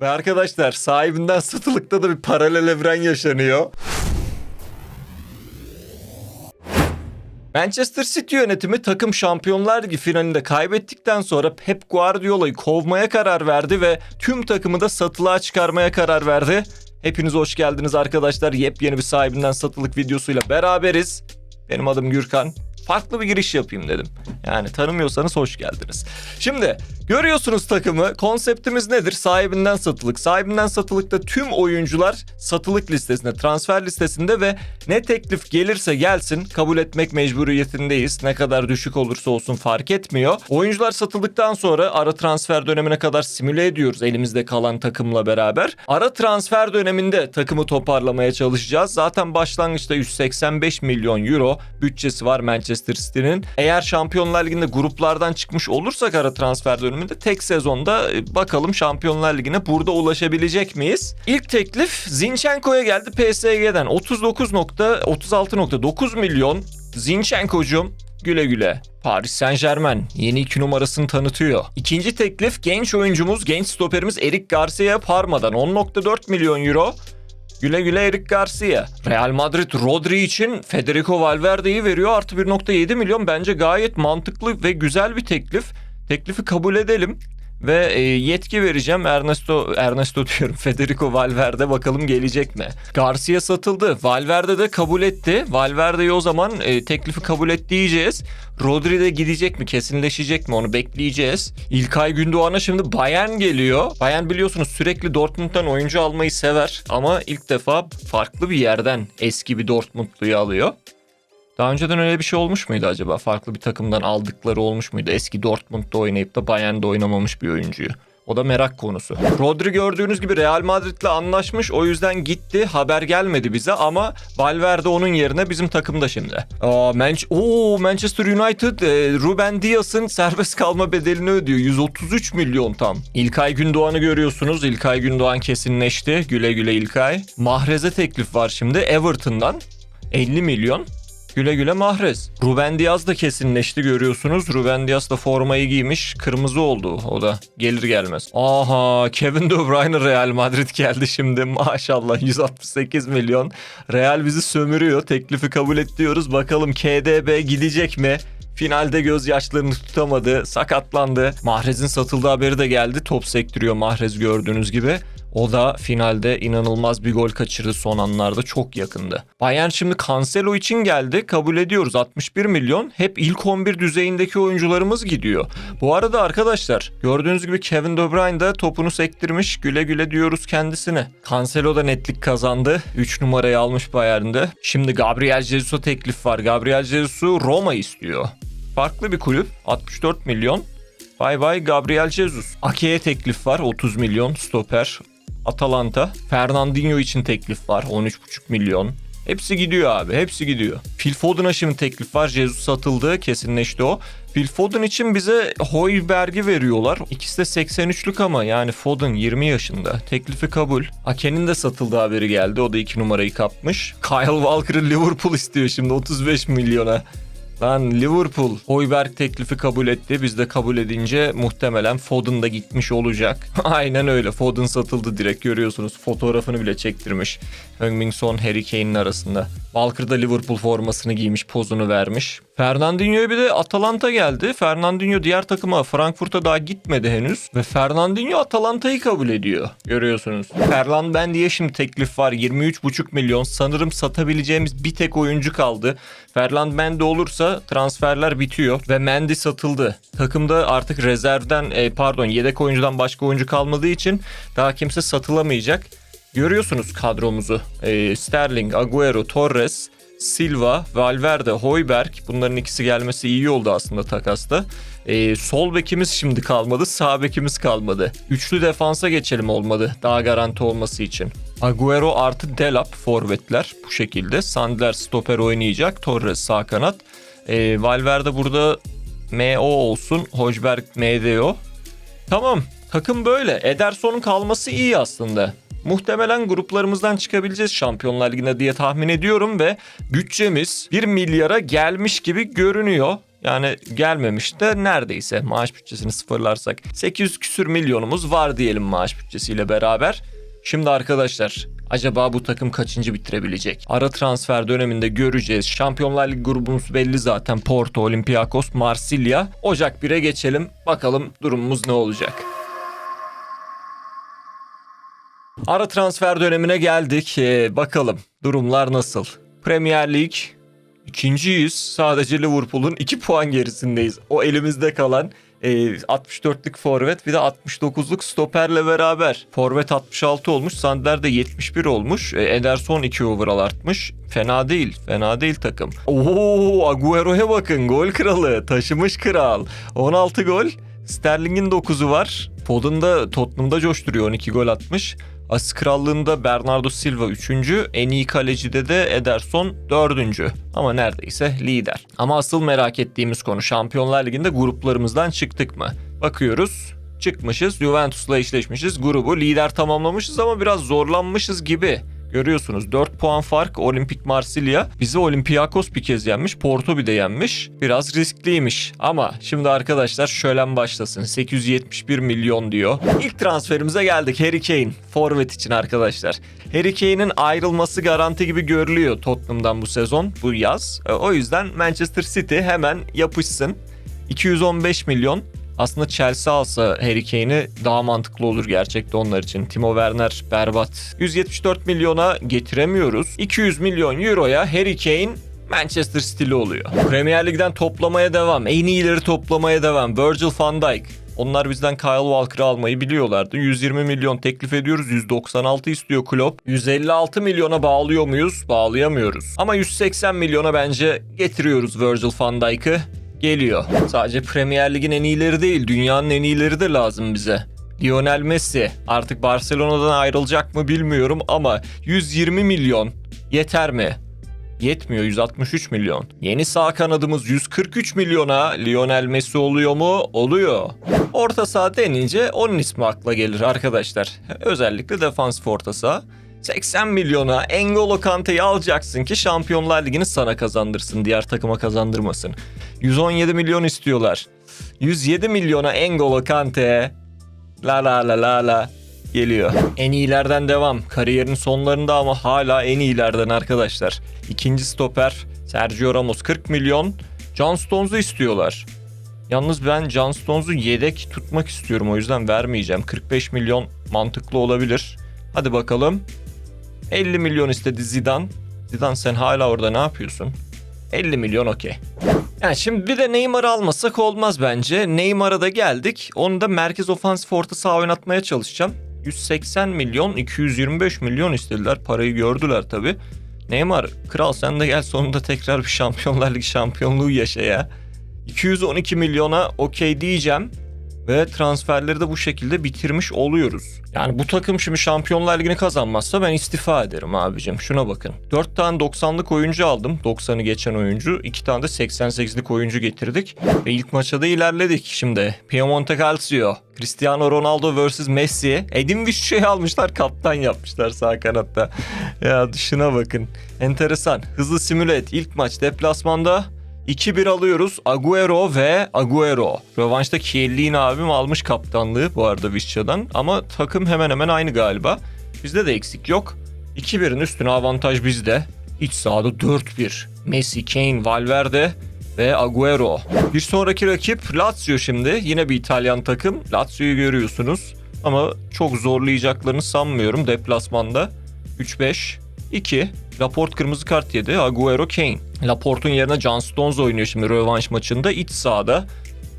Ve arkadaşlar sahibinden satılıkta da bir paralel evren yaşanıyor. Manchester City yönetimi takım Şampiyonlar Ligi finalinde kaybettikten sonra Pep Guardiola'yı kovmaya karar verdi ve tüm takımı da satılığa çıkarmaya karar verdi. Hepiniz hoş geldiniz arkadaşlar. Yepyeni bir sahibinden satılık videosuyla beraberiz. Benim adım Gürkan. Farklı bir giriş yapayım dedim. Yani tanımıyorsanız hoş geldiniz. Şimdi görüyorsunuz takımı. Konseptimiz nedir? Sahibinden satılık. Sahibinden satılıkta tüm oyuncular satılık listesinde, transfer listesinde ve ne teklif gelirse gelsin kabul etmek mecburiyetindeyiz. Ne kadar düşük olursa olsun fark etmiyor. Oyuncular satıldıktan sonra ara transfer dönemine kadar simüle ediyoruz elimizde kalan takımla beraber. Ara transfer döneminde takımı toparlamaya çalışacağız. Zaten başlangıçta 185 milyon euro bütçesi var Manchester City'nin. Eğer Şampiyonlar Ligi'nde gruplardan çıkmış olursak ara transfer döneminde tek sezonda e, bakalım Şampiyonlar Ligi'ne burada ulaşabilecek miyiz? İlk teklif Zinchenko'ya geldi PSG'den 39.36.9 milyon. Zinchenko'cum güle güle. Paris Saint Germain yeni iki numarasını tanıtıyor. İkinci teklif genç oyuncumuz, genç stoperimiz Eric Garcia'ya Parma'dan 10.4 milyon euro. Güle güle Eric Garcia. Real Madrid Rodri için Federico Valverde'yi veriyor artı 1.7 milyon. Bence gayet mantıklı ve güzel bir teklif. Teklifi kabul edelim. Ve e, yetki vereceğim Ernesto Ernesto diyorum Federico Valverde bakalım gelecek mi? Garcia satıldı. Valverde de kabul etti. Valverde'yi o zaman e, teklifi kabul et diyeceğiz. Rodri de gidecek mi? Kesinleşecek mi? Onu bekleyeceğiz. İlkay Gündoğan'a şimdi Bayern geliyor. Bayern biliyorsunuz sürekli Dortmund'dan oyuncu almayı sever ama ilk defa farklı bir yerden eski bir Dortmundluyu alıyor. Daha önceden öyle bir şey olmuş muydu acaba? Farklı bir takımdan aldıkları olmuş muydu? Eski Dortmund'da oynayıp da Bayern'de oynamamış bir oyuncuyu. O da merak konusu. Rodri gördüğünüz gibi Real Madrid'le anlaşmış. O yüzden gitti. Haber gelmedi bize ama Valverde onun yerine bizim takımda şimdi. Aa, Manch Oo, Manchester United e, Ruben Dias'ın serbest kalma bedelini ödüyor. 133 milyon tam. İlkay Gündoğan'ı görüyorsunuz. İlkay Gündoğan kesinleşti. Güle güle İlkay. Mahrez'e teklif var şimdi Everton'dan. 50 milyon. Güle güle Mahrez. Ruben Diaz da kesinleşti görüyorsunuz. Ruben Diaz da formayı giymiş. Kırmızı oldu o da. Gelir gelmez. Aha Kevin De Bruyne Real Madrid geldi şimdi. Maşallah 168 milyon. Real bizi sömürüyor. Teklifi kabul et diyoruz. Bakalım KDB gidecek mi? Finalde gözyaşlarını tutamadı, sakatlandı. Mahrez'in satıldığı haberi de geldi. Top sektiriyor Mahrez gördüğünüz gibi. O da finalde inanılmaz bir gol kaçırdı son anlarda çok yakındı. Bayern şimdi Cancelo için geldi. Kabul ediyoruz 61 milyon. Hep ilk 11 düzeyindeki oyuncularımız gidiyor. Bu arada arkadaşlar gördüğünüz gibi Kevin De Bruyne de topunu sektirmiş. Güle güle diyoruz kendisine. Cancelo da netlik kazandı. 3 numarayı almış Bayern'de. Şimdi Gabriel Jesus'a teklif var. Gabriel Jesus'u Roma istiyor. Farklı bir kulüp. 64 milyon. Bay bay Gabriel Jesus. Ake'ye teklif var 30 milyon stoper. Atalanta. Fernandinho için teklif var 13,5 milyon. Hepsi gidiyor abi hepsi gidiyor. Phil Foden'a şimdi teklif var. Jesus satıldı kesinleşti o. Phil Foden için bize Hoiberg'i veriyorlar. İkisi de 83'lük ama yani Foden 20 yaşında. Teklifi kabul. Ake'nin de satıldığı haberi geldi. O da 2 numarayı kapmış. Kyle Walker'ı Liverpool istiyor şimdi 35 milyona. Lan Liverpool Hoiberg teklifi kabul etti. Biz de kabul edince muhtemelen Foden da gitmiş olacak. Aynen öyle. Foden satıldı direkt görüyorsunuz. Fotoğrafını bile çektirmiş. Heung-Min Son, Harry Kane'in arasında. Walker da Liverpool formasını giymiş, pozunu vermiş. Fernandinho'ya bir de Atalanta geldi. Fernandinho diğer takıma Frankfurt'a daha gitmedi henüz. Ve Fernandinho Atalanta'yı kabul ediyor. Görüyorsunuz. Ferland Mendy'ye şimdi teklif var. 23,5 milyon. Sanırım satabileceğimiz bir tek oyuncu kaldı. Ferland Mendy olursa transferler bitiyor. Ve Mendy satıldı. Takımda artık rezervden e, pardon yedek oyuncudan başka oyuncu kalmadığı için daha kimse satılamayacak. Görüyorsunuz kadromuzu. E, Sterling, Agüero, Torres, Silva, Valverde, Hoiberg bunların ikisi gelmesi iyi oldu aslında takasta. Ee, sol bekimiz şimdi kalmadı, sağ bekimiz kalmadı. Üçlü defansa geçelim olmadı daha garanti olması için. Agüero artı Delap forvetler bu şekilde. Sandler stoper oynayacak, Torres sağ kanat. Ee, Valverde burada MO olsun, Hojberg MDO. Tamam takım böyle. Ederson'un kalması iyi aslında. Muhtemelen gruplarımızdan çıkabileceğiz Şampiyonlar Ligi'ne diye tahmin ediyorum ve bütçemiz 1 milyara gelmiş gibi görünüyor. Yani gelmemiş de neredeyse maaş bütçesini sıfırlarsak 800 küsür milyonumuz var diyelim maaş bütçesiyle beraber. Şimdi arkadaşlar acaba bu takım kaçıncı bitirebilecek? Ara transfer döneminde göreceğiz. Şampiyonlar Ligi grubumuz belli zaten. Porto, Olympiakos, Marsilya. Ocak 1'e geçelim. Bakalım durumumuz ne olacak? Ara transfer dönemine geldik. Ee, bakalım durumlar nasıl? Premier Lig ikinciyiz. Sadece Liverpool'un 2 puan gerisindeyiz. O elimizde kalan e, 64'lük forvet bir de 69'luk stoperle beraber. Forvet 66 olmuş. Sander de 71 olmuş. E, Ederson 2 overall artmış. Fena değil. Fena değil takım. Oo Agüero'ya bakın. Gol kralı. Taşımış kral. 16 gol. Sterling'in 9'u var. Foden da Tottenham'da coşturuyor 12 gol atmış. Asist krallığında Bernardo Silva 3. En iyi kalecide de Ederson 4. Ama neredeyse lider. Ama asıl merak ettiğimiz konu Şampiyonlar Ligi'nde gruplarımızdan çıktık mı? Bakıyoruz çıkmışız. Juventus'la eşleşmişiz. Grubu lider tamamlamışız ama biraz zorlanmışız gibi. Görüyorsunuz 4 puan fark Olimpik Marsilya. Bizi Olympiakos bir kez yenmiş. Porto bir de yenmiş. Biraz riskliymiş. Ama şimdi arkadaşlar şölen başlasın. 871 milyon diyor. İlk transferimize geldik. Harry Kane. Forvet için arkadaşlar. Harry Kane'in ayrılması garanti gibi görülüyor Tottenham'dan bu sezon. Bu yaz. E, O yüzden Manchester City hemen yapışsın. 215 milyon. Aslında Chelsea alsa Harry Kane'i daha mantıklı olur gerçekten onlar için. Timo Werner berbat. 174 milyona getiremiyoruz. 200 milyon euroya Harry Kane Manchester City'li oluyor. Premier Lig'den toplamaya devam. En iyileri toplamaya devam. Virgil van Dijk. Onlar bizden Kyle Walker'ı almayı biliyorlardı. 120 milyon teklif ediyoruz. 196 istiyor Klopp. 156 milyona bağlıyor muyuz? Bağlayamıyoruz. Ama 180 milyona bence getiriyoruz Virgil van Dijk'ı geliyor. Sadece Premier Lig'in en iyileri değil, dünyanın en iyileri de lazım bize. Lionel Messi artık Barcelona'dan ayrılacak mı bilmiyorum ama 120 milyon yeter mi? Yetmiyor 163 milyon. Yeni sağ kanadımız 143 milyona Lionel Messi oluyor mu? Oluyor. Orta saha denince onun ismi akla gelir arkadaşlar. Özellikle defansif orta saha. 80 milyona Engolo Kante'yi alacaksın ki Şampiyonlar Ligi'ni sana kazandırsın. Diğer takıma kazandırmasın. 117 milyon istiyorlar. 107 milyona Engolo Kante. La la la la la geliyor. En iyilerden devam. Kariyerin sonlarında ama hala en iyilerden arkadaşlar. İkinci stoper Sergio Ramos 40 milyon. John Stones'u istiyorlar. Yalnız ben John Stones'u yedek tutmak istiyorum o yüzden vermeyeceğim. 45 milyon mantıklı olabilir. Hadi bakalım. 50 milyon istedi Zidane. Zidane sen hala orada ne yapıyorsun? 50 milyon okey. Yani şimdi bir de Neymar'ı almasak olmaz bence. Neymar'a da geldik. Onu da merkez ofansif orta saha oynatmaya çalışacağım. 180 milyon, 225 milyon istediler. Parayı gördüler tabi. Neymar, kral sen de gel sonunda tekrar bir Şampiyonlar Ligi şampiyonluğu yaşa ya. 212 milyona okey diyeceğim. Ve transferleri de bu şekilde bitirmiş oluyoruz. Yani bu takım şimdi Şampiyonlar Ligi'ni kazanmazsa ben istifa ederim abicim. Şuna bakın. 4 tane 90'lık oyuncu aldım. 90'ı geçen oyuncu. 2 tane de 88'lik oyuncu getirdik. Ve ilk maça da ilerledik şimdi. Piemonte Calcio. Cristiano Ronaldo vs Messi. Edin Visca'yı almışlar kaptan yapmışlar sağ kanatta. ya dışına bakın. Enteresan. Hızlı simüle et. İlk maç deplasmanda 2-1 alıyoruz. Agüero ve Agüero. Rövanşta Chiellini abim almış kaptanlığı bu arada Vişça'dan. Ama takım hemen hemen aynı galiba. Bizde de eksik yok. 2-1'in üstüne avantaj bizde. İç sahada 4-1. Messi, Kane, Valverde ve Agüero. Bir sonraki rakip Lazio şimdi. Yine bir İtalyan takım. Lazio'yu görüyorsunuz. Ama çok zorlayacaklarını sanmıyorum deplasmanda. 3-5. 2. Laporte kırmızı kart yedi. Agüero Kane. Laporte'un yerine John Stones oynuyor şimdi rövanş maçında. İç sahada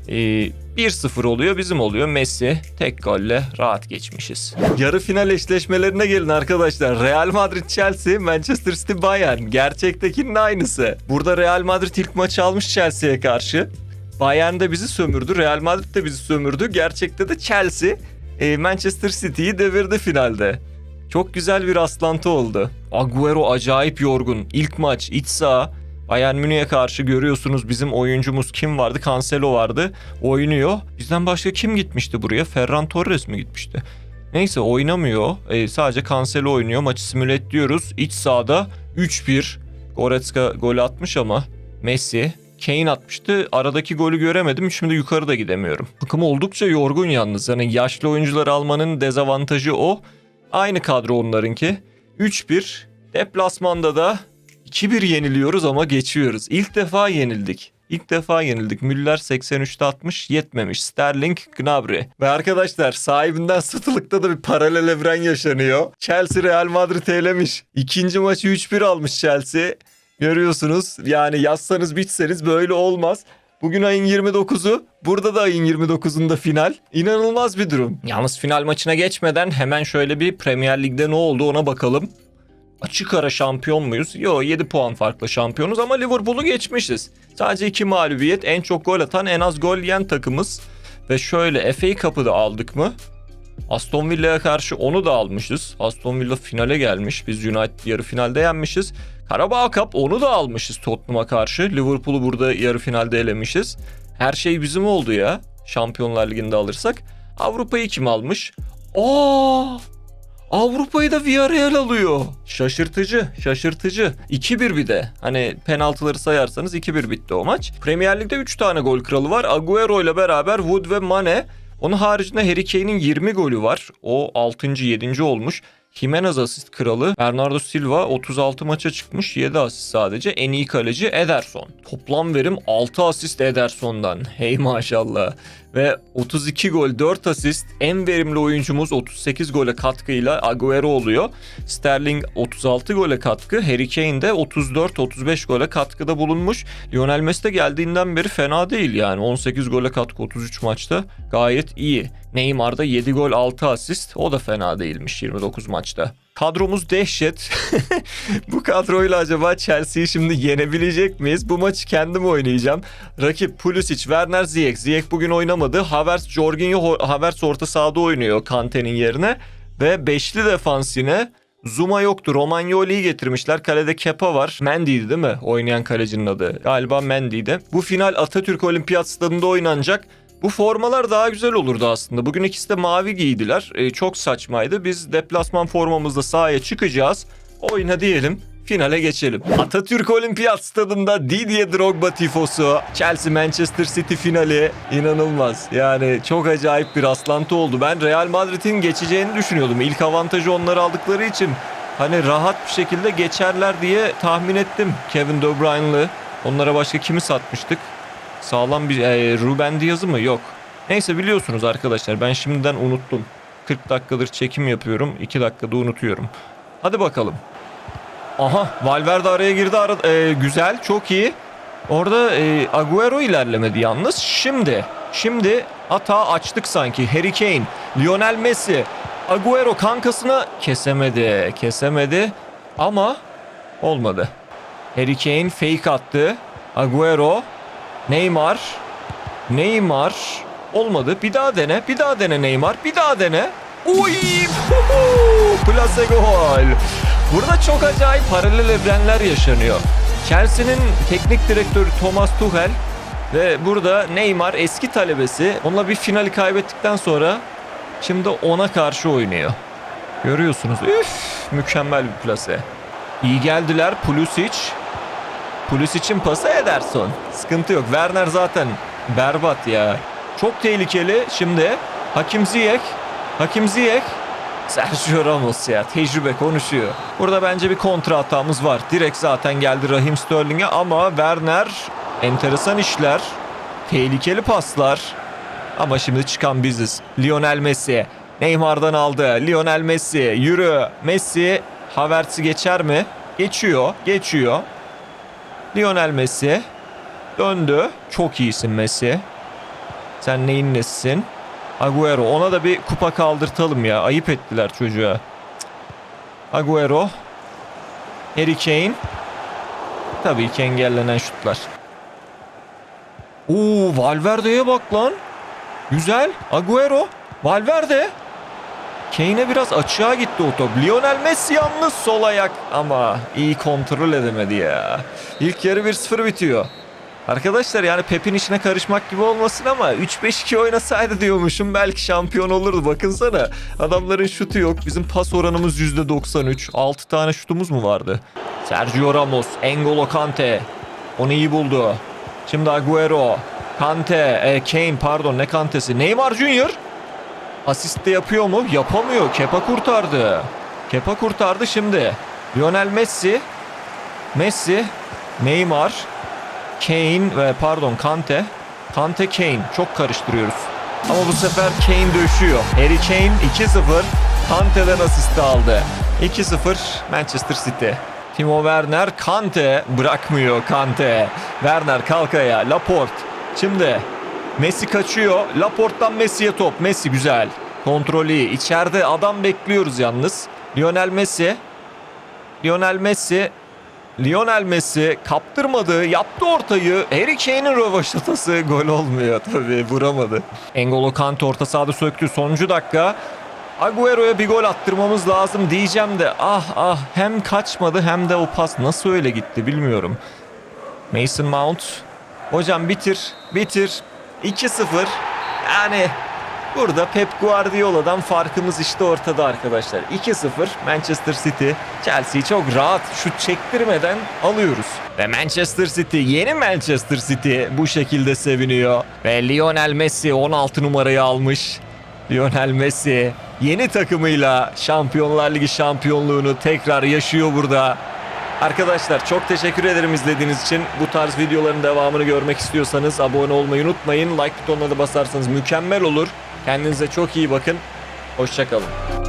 ee, 1-0 oluyor bizim oluyor. Messi tek golle rahat geçmişiz. Yarı final eşleşmelerine gelin arkadaşlar. Real Madrid Chelsea, Manchester City Bayern. Gerçektekinin aynısı. Burada Real Madrid ilk maçı almış Chelsea'ye karşı. Bayern de bizi sömürdü. Real Madrid de bizi sömürdü. Gerçekte de Chelsea e, Manchester City'yi devirdi finalde. Çok güzel bir rastlantı oldu. Agüero acayip yorgun. İlk maç iç saha. Bayern Münih'e karşı görüyorsunuz bizim oyuncumuz kim vardı? Cancelo vardı. Oynuyor. Bizden başka kim gitmişti buraya? Ferran Torres mi gitmişti? Neyse oynamıyor. E, sadece Cancelo oynuyor. Maçı simüle et diyoruz. İç sahada 3-1. Goretzka gol atmış ama Messi, Kane atmıştı. Aradaki golü göremedim. Şimdi yukarı da gidemiyorum. Takım oldukça yorgun yalnız. Yani yaşlı oyuncuları almanın dezavantajı o. Aynı kadro onlarınki. 3-1. Deplasmanda da 2-1 yeniliyoruz ama geçiyoruz. İlk defa yenildik. İlk defa yenildik. Müller 83'te 60 yetmemiş. Sterling, Gnabry. Ve arkadaşlar sahibinden satılıkta da bir paralel evren yaşanıyor. Chelsea Real Madrid elemiş. İkinci maçı 3-1 almış Chelsea. Görüyorsunuz yani yazsanız bitseniz böyle olmaz. Bugün ayın 29'u, burada da ayın 29'unda final. İnanılmaz bir durum. Yalnız final maçına geçmeden hemen şöyle bir Premier Lig'de ne oldu ona bakalım. Açık ara şampiyon muyuz? Yo 7 puan farklı şampiyonuz ama Liverpool'u geçmişiz. Sadece 2 mağlubiyet, en çok gol atan, en az gol yiyen takımız. Ve şöyle FA Cup'ı da aldık mı? Aston Villa'ya karşı onu da almışız. Aston Villa finale gelmiş. Biz United yarı finalde yenmişiz. Karabağ Cup onu da almışız Tottenham'a karşı. Liverpool'u burada yarı finalde elemişiz. Her şey bizim oldu ya. Şampiyonlar Ligi'nde alırsak. Avrupa'yı kim almış? Aa! Avrupa'yı da Villarreal alıyor. Şaşırtıcı, şaşırtıcı. 2-1 bir de. Hani penaltıları sayarsanız 2-1 bitti o maç. Premier Lig'de 3 tane gol kralı var. Agüero ile beraber Wood ve Mane. Onun haricinde Harry Kane'in 20 golü var. O 6. 7. olmuş. Jimenez asist kralı. Bernardo Silva 36 maça çıkmış. 7 asist sadece. En iyi kaleci Ederson. Toplam verim 6 asist Ederson'dan. Hey maşallah. Ve 32 gol 4 asist. En verimli oyuncumuz 38 gole katkıyla Agüero oluyor. Sterling 36 gole katkı. Harry Kane de 34-35 gole katkıda bulunmuş. Lionel Messi de geldiğinden beri fena değil yani. 18 gole katkı 33 maçta gayet iyi. Neymar da 7 gol 6 asist. O da fena değilmiş 29 maçta. Kadromuz dehşet. Bu kadroyla acaba Chelsea'yi şimdi yenebilecek miyiz? Bu maçı kendim oynayacağım. Rakip Pulisic, Werner Ziyech. Ziyech bugün oynamadı. Havertz, Jorginho, Havertz orta sahada oynuyor Kante'nin yerine. Ve beşli defans yine. Zuma yoktu. Romagnoli'yi getirmişler. Kalede Kepa var. Mendy'di değil mi? Oynayan kalecinin adı. Galiba Mendy'di. Bu final Atatürk Olimpiyat Stadında oynanacak. Bu formalar daha güzel olurdu aslında. Bugün ikisi de mavi giydiler. Ee, çok saçmaydı. Biz deplasman formamızla sahaya çıkacağız. Oyna diyelim. Finale geçelim. Atatürk Olimpiyat Stadında Didier Drogba tifosu. Chelsea Manchester City finali inanılmaz. Yani çok acayip bir rastlantı oldu. Ben Real Madrid'in geçeceğini düşünüyordum. İlk avantajı onlar aldıkları için hani rahat bir şekilde geçerler diye tahmin ettim. Kevin De Bruyne'lı. Onlara başka kimi satmıştık? Sağlam bir e, Ruben Diaz'ı mı? Yok. Neyse biliyorsunuz arkadaşlar ben şimdiden unuttum. 40 dakikadır çekim yapıyorum. 2 dakikada unutuyorum. Hadi bakalım. Aha Valverde araya girdi. Ara, e, güzel çok iyi. Orada e, Agüero ilerlemedi yalnız. Şimdi şimdi hata açtık sanki. Harry Kane, Lionel Messi, Agüero kankasına kesemedi. Kesemedi ama olmadı. Harry Kane fake attı. Agüero, Neymar, Neymar olmadı. Bir daha dene, bir daha dene Neymar, bir daha dene. Uy! Plase gol. Burada çok acayip paralel evrenler yaşanıyor. Chelsea'nin teknik direktörü Thomas Tuchel ve burada Neymar eski talebesi. Onunla bir finali kaybettikten sonra şimdi ona karşı oynuyor. Görüyorsunuz. Üf, mükemmel bir plase. İyi geldiler Pulisic. Pulisic'in pası Ederson. Sıkıntı yok. Werner zaten berbat ya. Çok tehlikeli. Şimdi Hakim Ziyech. Hakim Ziyech. Sergio Ramos ya tecrübe konuşuyor. Burada bence bir kontra hatamız var. Direkt zaten geldi Raheem Sterling'e ama Werner enteresan işler. Tehlikeli paslar. Ama şimdi çıkan biziz. Lionel Messi. Neymar'dan aldı. Lionel Messi. Yürü. Messi. Havertz'i geçer mi? Geçiyor. Geçiyor. Lionel Messi. Döndü. Çok iyisin Messi. Sen neyin nesisin? Agüero ona da bir kupa kaldırtalım ya. Ayıp ettiler çocuğa. Agüero. Harry Kane. Tabii ki engellenen şutlar. Oo Valverde'ye bak lan. Güzel. Agüero. Valverde. Kane'e biraz açığa gitti o top. Lionel Messi yalnız sol ayak ama iyi kontrol edemedi ya. İlk yarı 1-0 bitiyor. Arkadaşlar yani Pep'in işine karışmak gibi olmasın ama 3-5-2 oynasaydı diyormuşum belki şampiyon olurdu. Bakınsana adamların şutu yok. Bizim pas oranımız %93. 6 tane şutumuz mu vardı? Sergio Ramos, N'Golo Kante. Onu iyi buldu. Şimdi Agüero. Kante. E, Kane pardon ne Kante'si. Neymar Junior. Asist de yapıyor mu? Yapamıyor. Kepa kurtardı. Kepa kurtardı şimdi. Lionel Messi. Messi. Neymar. Kane ve pardon Kante. Kante Kane. Çok karıştırıyoruz. Ama bu sefer Kane döşüyor. Harry Kane 2-0. Kante'den asist aldı. 2-0 Manchester City. Timo Werner Kante bırakmıyor Kante. Werner kalkaya. Laporte. Şimdi Messi kaçıyor. Laporte'dan Messi'ye top. Messi güzel. Kontrolü iyi. İçeride adam bekliyoruz yalnız. Lionel Messi. Lionel Messi Lionel Messi kaptırmadı, yaptı ortayı. Harry Kane'in rövaşatası gol olmuyor tabii, vuramadı. Engolo Kante orta sahada söktü. Sonuncu dakika. Agüero'ya bir gol attırmamız lazım diyeceğim de ah ah hem kaçmadı hem de o pas nasıl öyle gitti bilmiyorum. Mason Mount. Hocam bitir, bitir. 2-0. Yani Burada Pep Guardiola'dan farkımız işte ortada arkadaşlar. 2-0 Manchester City Chelsea'yi çok rahat şut çektirmeden alıyoruz. Ve Manchester City yeni Manchester City bu şekilde seviniyor. Ve Lionel Messi 16 numarayı almış. Lionel Messi yeni takımıyla Şampiyonlar Ligi şampiyonluğunu tekrar yaşıyor burada. Arkadaşlar çok teşekkür ederim izlediğiniz için. Bu tarz videoların devamını görmek istiyorsanız abone olmayı unutmayın. Like butonuna da basarsanız mükemmel olur. Kendinize çok iyi bakın. Hoşçakalın.